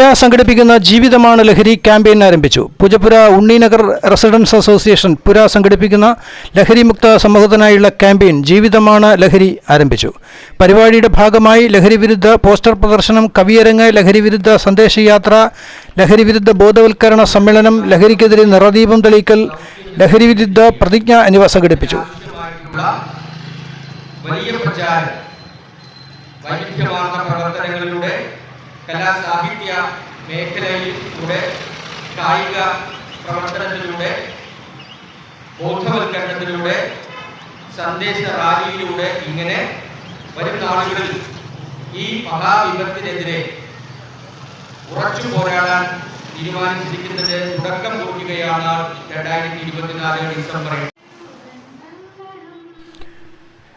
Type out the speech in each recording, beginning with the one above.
പുര സംഘടിപ്പിക്കുന്ന ജീവിതമാണ് ലഹരി ക്യാമ്പയിൻ ആരംഭിച്ചു. പൂജപ്പുര ഉണ്ണീനഗർ റെസിഡൻസ് അസോസിയേഷൻ പുര സംഘടിപ്പിക്കുന്ന ലഹരിമുക്ത സമൂഹത്തിനായുള്ള ക്യാമ്പയിൻ ജീവിതമാണ് ലഹരി ആരംഭിച്ചു. പരിപാടിയുടെ ഭാഗമായി ലഹരി വിരുദ്ധ പോസ്റ്റർ പ്രദർശനം കവിയരങ്ങ് ലഹരി വിരുദ്ധ സന്ദേശയാത്ര ലഹരി വിരുദ്ധ ബോധവൽക്കരണ സമ്മേളനം ലഹരിക്കെതിരെ നിറദീപം തെളിയിക്കൽ ലഹരി വിരുദ്ധ പ്രതിജ്ഞ എന്നിവ സംഘടിപ്പിച്ചു. വലിയ പ്രചാരം. വൈവിധ്യമാർന്ന പ്രവർത്തനങ്ങളിലൂടെ കലാ സാഹിത്യ മേഖലയിലൂടെ കായിക പ്രവർത്തനത്തിലൂടെ ബോധവൽക്കരണത്തിലൂടെ സന്ദേശ റാലിയിലൂടെ ഇങ്ങനെ വരും നാളുകളിൽ ഈ മഹാവിപത്തിനെതിരെ ഉറച്ചു പോരാടാൻ തീരുമാനിച്ചിരിക്കുന്നത് തുടക്കം കുറിക്കുകയാണ് രണ്ടായിരത്തി ഇരുപത്തിനാല് എട്ട്.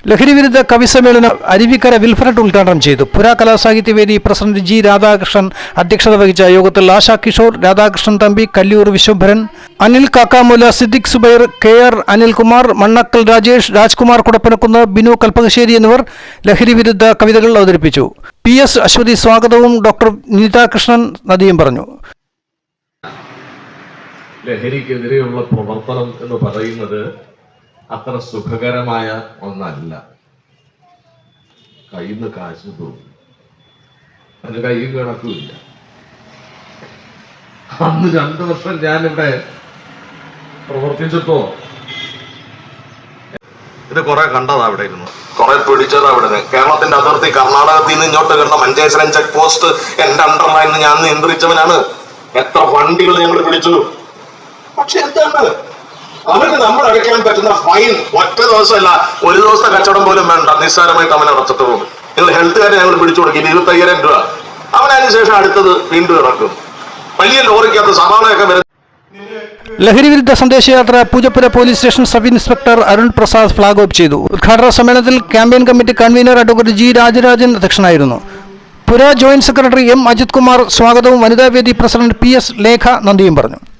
ലഹരിവിരുദ്ധ കവി സമ്മേളനം അരുവിക്കര വിൽഫ്രഡ് ഉദ്ഘാടനം ചെയ്തു. പുരാ കലാസാഹിത്യവേദി പ്രസിഡന്റ് ജി രാധാകൃഷ്ണൻ അധ്യക്ഷത വഹിച്ച യോഗത്തിൽ ആശാ കിഷോർ രാധാകൃഷ്ണൻ തമ്പി കല്ലിയൂർ വിശ്വംഭരൻ അനിൽ കാക്കാമൂല സിദ്ദിഖ് സുബൈർ കെ ആർ അനിൽകുമാർ മണ്ണക്കൽ രാജേഷ് രാജ്കുമാർ കുടപ്പനക്കുന്ന് ബിനു കൽപ്പകശ്ശേരി എന്നിവർ ലഹരിവിരുദ്ധ കവിതകൾ അവതരിപ്പിച്ചു. പി എസ് അശ്വതി സ്വാഗതവും ഡോക്ടർ നീതാകൃഷ്ണൻ നദിയും പറഞ്ഞു. ലഹരിക്കെതിരെയുള്ള പ്രവർത്തനം എന്ന് പറയുന്നത് അത്ര സുഖകരമായ ഒന്നല്ല. കയ്യിൽ നിന്ന് കാശ് പോകും അതിന് കൈ കണക്കുമില്ല. അന്ന് രണ്ടു വർഷം ഞാൻ ഇവിടെ പ്രവർത്തിച്ചപ്പോ ഇത് കുറെ കണ്ടതാ അവിടെ ഇരുന്നു. കുറെ പിടിച്ചതാ അവിടെ കേരളത്തിന്റെ അതിർത്തി കർണാടകത്തിൽ നിന്ന് ഇങ്ങോട്ട് കണ്ട മഞ്ചേശ്വരം ചെക്ക് പോസ്റ്റ് എന്റെ അണ്ടർലൈനിൽ ഞാൻ നിയന്ത്രിച്ചവനാണ്. എത്ര വണ്ടികൾ ഞങ്ങൾ പിടിച്ചു. പക്ഷെ എന്താണ്? അവർക്ക് നമ്മൾ അടയ്ക്കാൻ പറ്റുന്ന ഫൈൻ ഒറ്റ ദിവസമല്ല ഒരു ദിവസത്തെ കച്ചവടം പോലും വേണ്ട. നിസ്സാരമായിട്ട് അവൻ അടച്ചിട്ട് പോകും. നിങ്ങൾ ഹെൽത്തുകാരെ ഞങ്ങൾ പിടിച്ചു കൊടുക്കും. ഇരുപത്തയ്യായിരം രൂപ. അവനതിന് അതിനുശേഷം അടുത്തത് വീണ്ടും ഇറക്കും. വലിയ ലോറിക്കകത്ത് സവാളയൊക്കെ വരുന്ന ലഹരിവിരുദ്ധ സന്ദേശയാത്ര Poojappura police station sub inspector Arun Prasad flag off ചെയ്തു. ഉദ്ഘാടന സമ്മേളനത്തിൽ campaign committee convener advocate G Rajarajan അധ്യക്ഷനായിരുന്നു. പുര joint secretary M Ajith Kumar സ്വാഗതവും വനിതാവേദി പ്രസിഡന്റ് പി എസ് ലേഖ നന്ദിയും പറഞ്ഞു.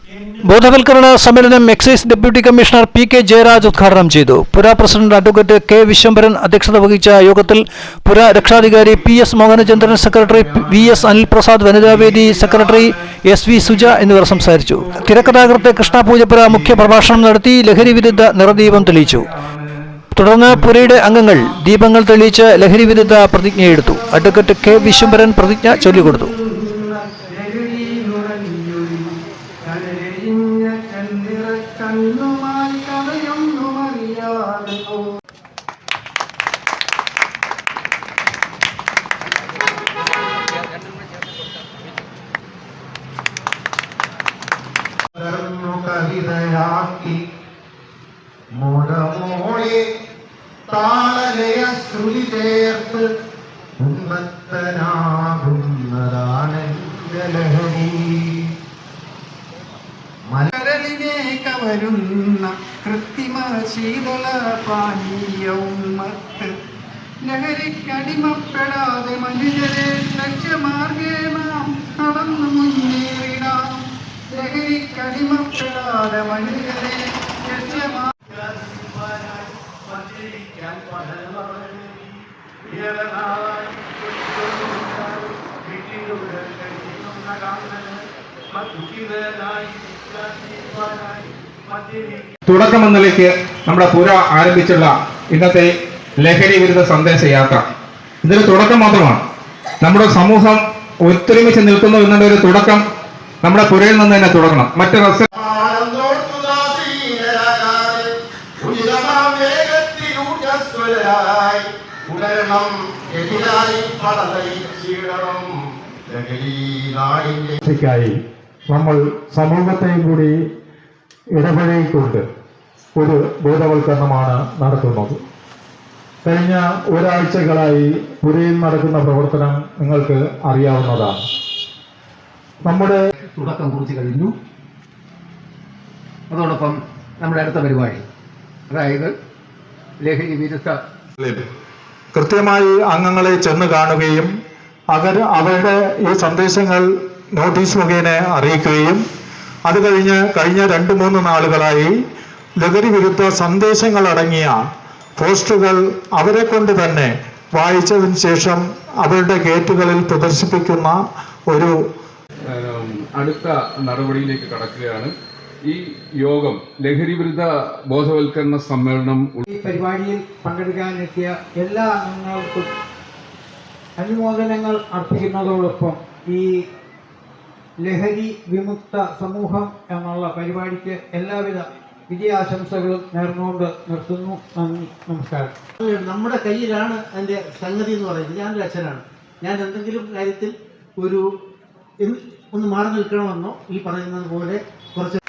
ബോധവൽക്കരണ സമ്മേളനം excise deputy commissioner P K Jayaraj ഉദ്ഘാടനം ചെയ്തു. പുര പ്രസിഡന്റ് അഡ്വക്കേറ്റ് കെ വിശ്വംഭരൻ അധ്യക്ഷത വഹിച്ച യോഗത്തിൽ പുര രക്ഷാധികാരി P S Mohanachandran secretary V S Anilprasad വനിതാവേദി സെക്രട്ടറി എസ് വി സുജ എന്നിവർ സംസാരിച്ചു. തിരക്കഥാകൃത്ത് കൃഷ്ണ പൂജപ്പുര മുഖ്യ പ്രഭാഷണം നടത്തി ലഹരി വിരുദ്ധ നിറദീപം തെളിയിച്ചു. തുടർന്ന് പുരയുടെ അംഗങ്ങൾ ദീപങ്ങൾ തെളിയിച്ച് ലഹരി വിരുദ്ധ പ്രതിജ്ഞയെടുത്തു. അഡ്വക്കേറ്റ് കെ വിശ്വംഭരൻ പ്രതിജ്ഞ ചൊല്ലിക്കൊടുത്തു. കണ്ണുമായി കഥയൊന്നും അറിയാതോ കവിതയാക്കി മുടമോളെ താളലയ ശ്രുതി ചേർത്ത് ഉന്മത്തനാകുന്നതാണ് ലഹരി. മലരലിനെ വരുന്ന കൃത്രിമ ശീതള പാനീയവും ലഹരിക്കടിമപ്പെടാതെ മനുഷ്യരെ ലക്ഷ്യമാർഗേ നാം നടന്നു മുന്നേറിടാം. ലഹരിക്കടിമപ്പെടാതെ മനുഷ്യരെ ലക്ഷ്യമാ തുടക്കമെന്ന നിലയ്ക്ക് നമ്മുടെ പുര ആരംഭിച്ചുള്ള ഇന്നത്തെ ലഹരി വിരുദ്ധ സന്ദേശ യാത്ര. ഇതൊരു തുടക്കം മാത്രമാണ്. നമ്മുടെ സമൂഹം ഒത്തൊരുമിച്ച് നിൽക്കുന്നു എന്നുള്ള ഒരു തുടക്കം നമ്മുടെ പുരയിൽ നിന്ന് തന്നെ തുടങ്ങണം. മറ്റ് റെസ്റ്റ ായി നമ്മൾ സമൂഹത്തെയും കൂടി ഇടപഴകിക്കൊണ്ട് ഒരു ബോധവൽക്കരണമാണ് നടത്തുന്നത്. കഴിഞ്ഞ ഒരാഴ്ചകളായി പുരയിൽ നടക്കുന്ന പ്രവർത്തനം നിങ്ങൾക്ക് അറിയാവുന്നതാണ്. നമ്മുടെ തുടക്കം കുറിച്ച് കഴിഞ്ഞു. അതോടൊപ്പം നമ്മുടെ അടുത്ത പരിപാടി. അതായത് ലഹരി വിരുദ്ധ കൃത്യമായി അംഗങ്ങളെ ചെന്ന് കാണുകയും അവർ അവരുടെ ഈ സന്ദേശങ്ങൾ നോട്ടീസ് മുഖേന അറിയിക്കുകയും അത് കഴിഞ്ഞ് കഴിഞ്ഞ രണ്ട് മൂന്ന് നാളുകളായി ലഹരി വിരുദ്ധ സന്ദേശങ്ങൾ അടങ്ങിയ പോസ്റ്ററുകൾ അവരെ കൊണ്ട് തന്നെ വായിച്ചതിന് ശേഷം അവരുടെ ഗേറ്റുകളിൽ പ്രദർശിപ്പിക്കുന്ന ഒരു അടുത്ത നടപടിയിലേക്ക് കടക്കുകയാണ്. ഈ യോഗം ലഹരി വിരുദ്ധ ബോധവൽക്കരണ സമ്മേളനം ഈ പരിപാടിയിൽ പങ്കെടുക്കാനെത്തിയ എല്ലാ അംഗങ്ങൾക്കും അനുമോദനങ്ങൾ അർപ്പിക്കുന്നതോടൊപ്പം ഈ ലഹരി വിമുക്ത സമൂഹം എന്നുള്ള പരിപാടിക്ക് എല്ലാവിധ വിജയാശംസകളും നേർന്നുകൊണ്ട് നിർത്തുന്നു. നന്ദി. നമസ്കാരം. നമ്മുടെ കയ്യിലാണ് എന്റെ സംഗതി എന്ന് പറയുന്നത്. ഞാനൊരു അച്ഛനാണ്. ഞാൻ എന്തെങ്കിലും കാര്യത്തിൽ ഒരു ഒന്ന് മാറി നിൽക്കണമെന്നോ ഈ പറയുന്നത് പോലെ കുറച്ച്